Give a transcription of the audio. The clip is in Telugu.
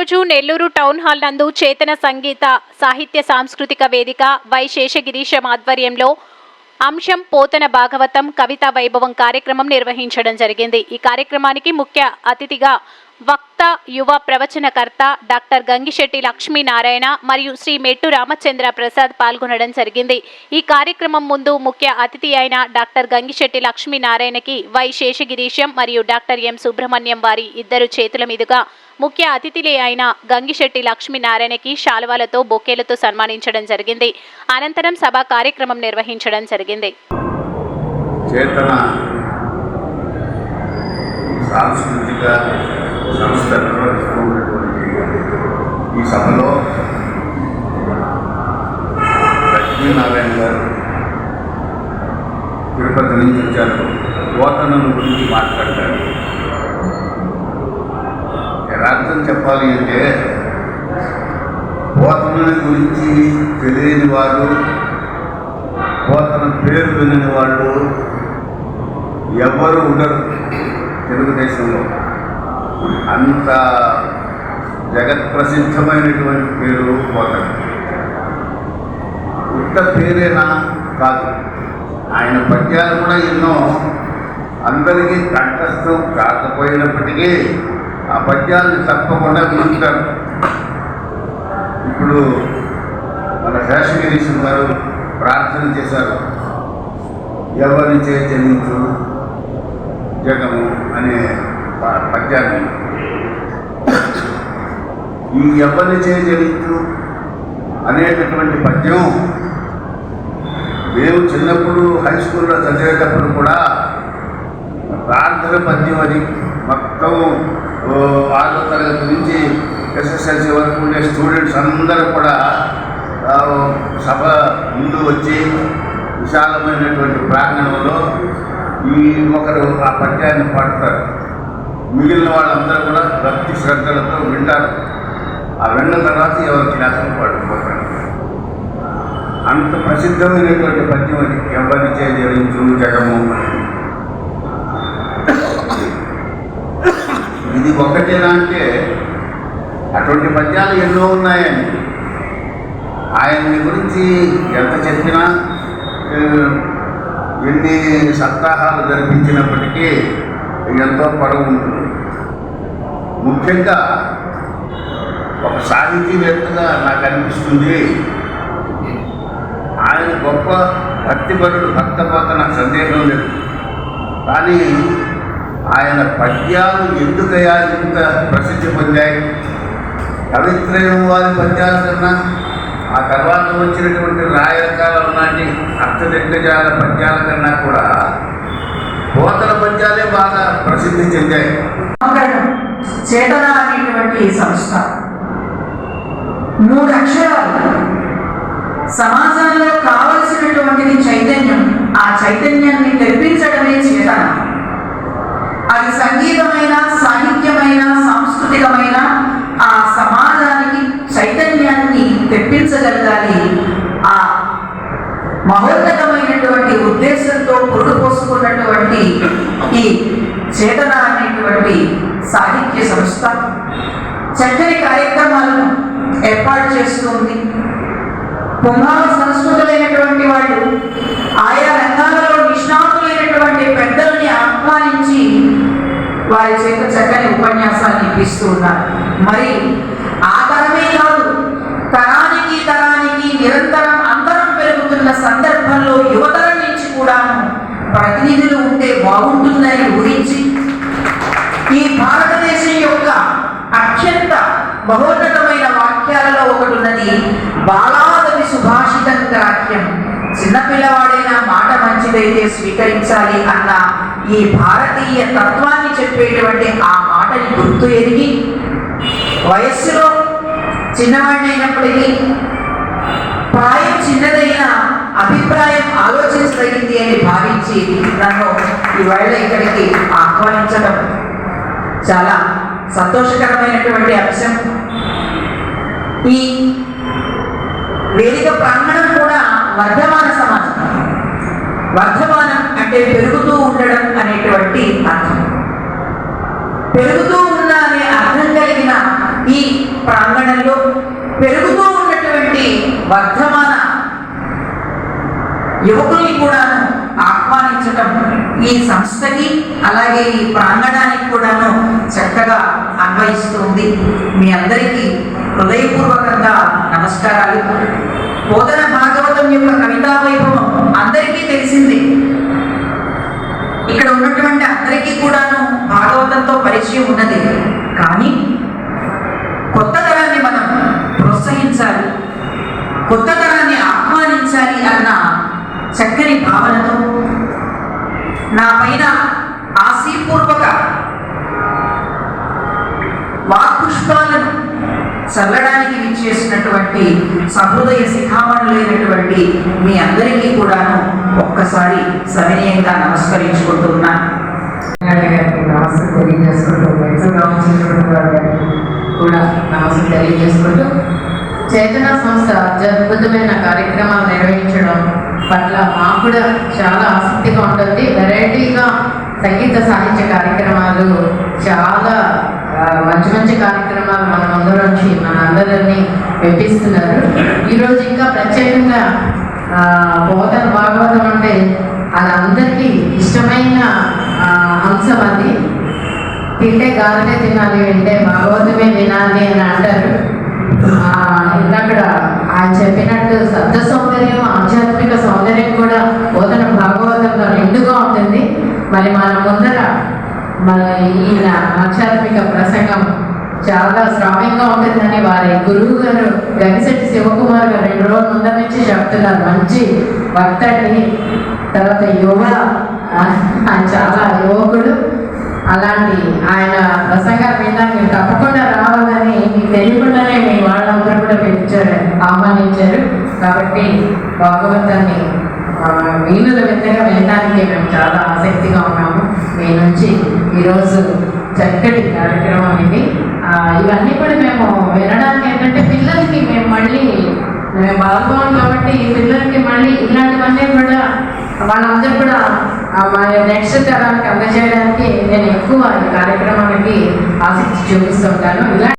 ఈరోజు నెల్లూరు టౌన్ హాల్ నందు చేతన సంగీత సాహిత్య సాంస్కృతిక వేదిక వై శేషగిరీశం ఆధ్వర్యంలో అంశం పోతన భాగవతం కవితా వైభవం కార్యక్రమం నిర్వహించడం జరిగింది. ఈ కార్యక్రమానికి ముఖ్య అతిథిగా వక్త యువ ప్రవచనకర్త డాక్టర్ గంగిశెట్టి లక్ష్మీనారాయణ మరియు శ్రీ మెట్టు రామచంద్ర ప్రసాద్ పాల్గొనడం జరిగింది. ఈ కార్యక్రమం ముందు ముఖ్య అతిథి అయిన డాక్టర్ గంగిశెట్టి లక్ష్మీనారాయణకి వై శేషగిరీశం మరియు డాక్టర్ ఎం సుబ్రహ్మణ్యం వారి ఇద్దరు చేతుల మీదుగా ముఖ్య అతిథిలే అయిన గంగిశెట్టి లక్ష్మీనారాయణకి శాలువాలతో బొకేలతో సన్మానించడం జరిగింది. అనంతరం సభా కార్యక్రమం నిర్వహించడం జరిగింది. సాంస్కృతిక సంస్థ నిర్వహిస్తున్నటువంటి ఈ సభలో లక్ష్మీనారాయణ గారు తిరుపతి నుంచి వచ్చారు. పోతనం గురించి మాట్లాడతారు అర్థం చెప్పాలి అంటే పోతన గురించి తెలియని వారు పోతన పేరు వినని వాళ్ళు ఎవరు ఉండరు. తెలుగుదేశంలో. అంత జగత్ ప్రసిద్ధమైనటువంటి పేరు పోతన ఉత్త పేరేనా కాదు. ఆయన పద్యాలు కూడా ఎన్నో. అందరికీ కంఠస్థం కాకపోయినప్పటికీ ఆ పద్యాలను తప్పకుండా వింటారు ఇప్పుడు మన శేషగిరీశం గారు ప్రార్థన చేశారు. ఎవరి చైతన్యించు జగము అనే పద్యాన్ని ఈ ఎవరిని చైతన్యించు అనేటటువంటి పద్యం మేము చిన్నప్పుడు హై స్కూల్లో చదివేటప్పుడు కూడా ప్రార్థన పద్యం అది. మొత్తం ఆరో తరగతి నుంచి ఎస్ఎస్ఎల్సీ వరకు ఉండే స్టూడెంట్స్ అందరూ కూడా సభ ముందు వచ్చి విశాలమైనటువంటి ప్రాంగణంలో ఈ ఒకరు ఆ పద్యాన్ని పాడతారు. మిగిలిన వాళ్ళందరూ కూడా భక్తి శ్రద్ధలతో వింటారు. ఆ విన్న తర్వాత ఎవరి క్లాసులు పాడుకోతారు అంత ప్రసిద్ధమైనటువంటి పద్యం అది. ఎవరి చేయజరించు జగము? ఇది ఒకటేనా అంటే అటువంటి పద్యాలు ఎన్నో ఉన్నాయని ఆయన్ని గురించి ఎంత చెప్పినా ఎన్ని సప్తాహాలు జరిపించినప్పటికీ ఎంతో పడవు ఉంటుంది. ముఖ్యంగా ఒక సాహితీవేత్తగా నాకు అనిపిస్తుంది. ఆయన గొప్ప భక్తిపరుడు భక్తపోత నాకు సందేహం లేదు. కానీ ఆయన పద్యాలు ఎందుకయ్యా ఇంత ప్రసిద్ధి పొందాయి? కవిత్రయం వారి పద్యాల కన్నా ఆ తర్వాత వచ్చినటువంటి రాయకాలం నాటి అర్థదిగ్గజాల పద్యాల కన్నా కూడా పోతల పద్యాలే బాగా ప్రసిద్ధి చెందాయి. చేతన అనేటువంటి సంస్థ. మూడు అక్షరాలు. సమాజంలో కావలసినటువంటిది చైతన్యం. ఆ చైతన్యాన్ని తెప్పించడమే చేతన. అది సంగీతమైన సాహిత్యమైన సాంస్కృతికమైన ఆ సమాజానికి చైతన్యాన్ని తెప్పించగలగాలి. ఆ మహోన్నతమైనటువంటి ఉద్దేశంతో పురుడు పోసుకున్నటువంటి ఈ చేతన అనేటువంటి సాహిత్య సంస్థ. చక్కని కార్యక్రమాలను ఏర్పాటు చేస్తుంది. పొంగాల సంస్కృతులైనటువంటి వాళ్ళు ఆయా రంగాలలో నిష్ణాతులైనటువంటి పెద్దల్ని ఆహ్వానించి వారి చేత చక్కని ఉపన్యాసాన్ని ఇప్పిస్తూ ఉన్నారు. మరి ఆ తరమే కాదు తరానికి తరానికి నిరంతరం అంతరం పెరుగుతున్న సందర్భంలో యువతరం నుంచి కూడాను ప్రతినిధులు ఉంటే బాగుంటుందని ఊహించి ఈ భారతదేశం యొక్క అత్యంత బహోన్నతమైన వాక్యాలలో ఒకటి ఉన్నది బాలాదవి సుభాషితం గ్రాహ్యం చిన్నపిల్లవాడైనా మాట మంచిదైతే స్వీకరించాలి అన్న ఈ భారతీయ తత్వాన్ని చెప్పేటువంటి ఆ మాటని గుర్తు ఎరిగి వయస్సులో చిన్నవాడినైనప్పటికీ ప్రాయం చిన్నదైన అభిప్రాయం ఆలోచించదగింది అని భావించి నన్ను ఈవేళ ఇక్కడికి ఆహ్వానించడం చాలా సంతోషకరమైనటువంటి అంశం. ఈ వేదిక ప్రాంగణం కూడా వర్ధమాన సమాజం. వర్ధమానం అంటే పెరుగుతూ ఉండడం అనేటువంటి అర్థం. పెరుగుతూ ఉన్న అనే అర్థం కలిగిన ఈ ప్రాంగణంలో పెరుగుతూ ఉన్నటువంటి వర్ధమాన యువకుల్ని కూడా ఆహ్వానించటం ఈ సంస్థకి అలాగే ఈ ప్రాంగణానికి కూడాను చక్కగా అన్వయిస్తుంది. మీ అందరికీ హృదయపూర్వకంగా నమస్కారాలు. బోధన భాగవతం యొక్క కవితా వైభవం అందరికీ తెలిసిందే. ఇక్కడ ఉన్నటువంటి అందరికీ కూడాను భాగవతంతో పరిచయం ఉన్నది. కానీ కొత్త తరాన్ని మనం ప్రోత్సహించాలి. కొత్త తరాన్ని ఆహ్వానించాలి అన్న చక్కని భావనతో నా పైన ఆశీపూర్వక వాక్పుష్పాలను చల్లడానికి విచ్చేసినటువంటి సహృదయ శిఖామణులైనటువంటి మీ అందరికీ కూడాను ఒక్కసారి సవినయంగా నమస్కరించుకుంటున్నాను గారికి తెలియజేసుకుంటూ కూడా నమస్తే తెలియజేసుకుంటూ చేతన సంస్థ అద్భుతమైన కార్యక్రమాలు నిర్వహించడం పట్ల మాకు కూడా చాలా ఆసక్తిగా ఉంటుంది. వెరైటీగా సంగీత సాహిత్య కార్యక్రమాలు చాలా మంచి మంచి కార్యక్రమాలు మన ముందు నుంచి మన అందరినీ ఈరోజు ఇంకా ప్రత్యేకంగా బోధన భాగవతం అంటే అది అందరికీ ఇష్టమైన అంశం అది. తింటే గాలినే తినాలి వింటే భాగవతమే వినాలి అని అంటారు. ఆ, ఇందాక ఆయన చెప్పినట్టు శబ్ద సౌందర్యం ఆధ్యాత్మిక సౌందర్యం కూడా బోధన భాగవతంలో నిండుగా ఉంటుంది. మరి మన ముందర మన ఈయన ఆధ్యాత్మిక ప్రసంగం చాలా శ్రావ్యంగా ఉంటుందని వారి గురువు గారు గనిశెట్టి శివకుమార్ గారు రెండు రోజుల ముందర నుంచి చెప్తున్నారు. మంచి భక్తడి. తర్వాత యువ ఆయన చాలా యువకుడు. అలాంటి ఆయన ప్రసంగాలు వినడానికి మీరు తప్పకుండా రావాలని మీకు తెలియకుండానే మీ వాళ్ళందరూ కూడా పిలిచారు ఆహ్వానించారు. కాబట్టి భాగవతాన్ని వీణుల వింతగా వినడానికి మేము చాలా ఆసక్తిగా ఉన్నాము. మీ నుంచి ఈరోజు చక్కటి కార్యక్రమం ఇది. ఇవన్నీ కూడా మేము వినడానికి ఏంటంటే పిల్లలకి మేము మళ్ళీ మేము బాగున్నాం కాబట్టి పిల్లలకి మళ్ళీ ఇలాంటివన్నీ కూడా వాళ్ళందరూ కూడా నెక్స్ట్ తరానికి అందజేయడానికి నేను ఎక్కువ ఈ కార్యక్రమానికి ఆసక్తి చూపిస్తుంటాను ఇలా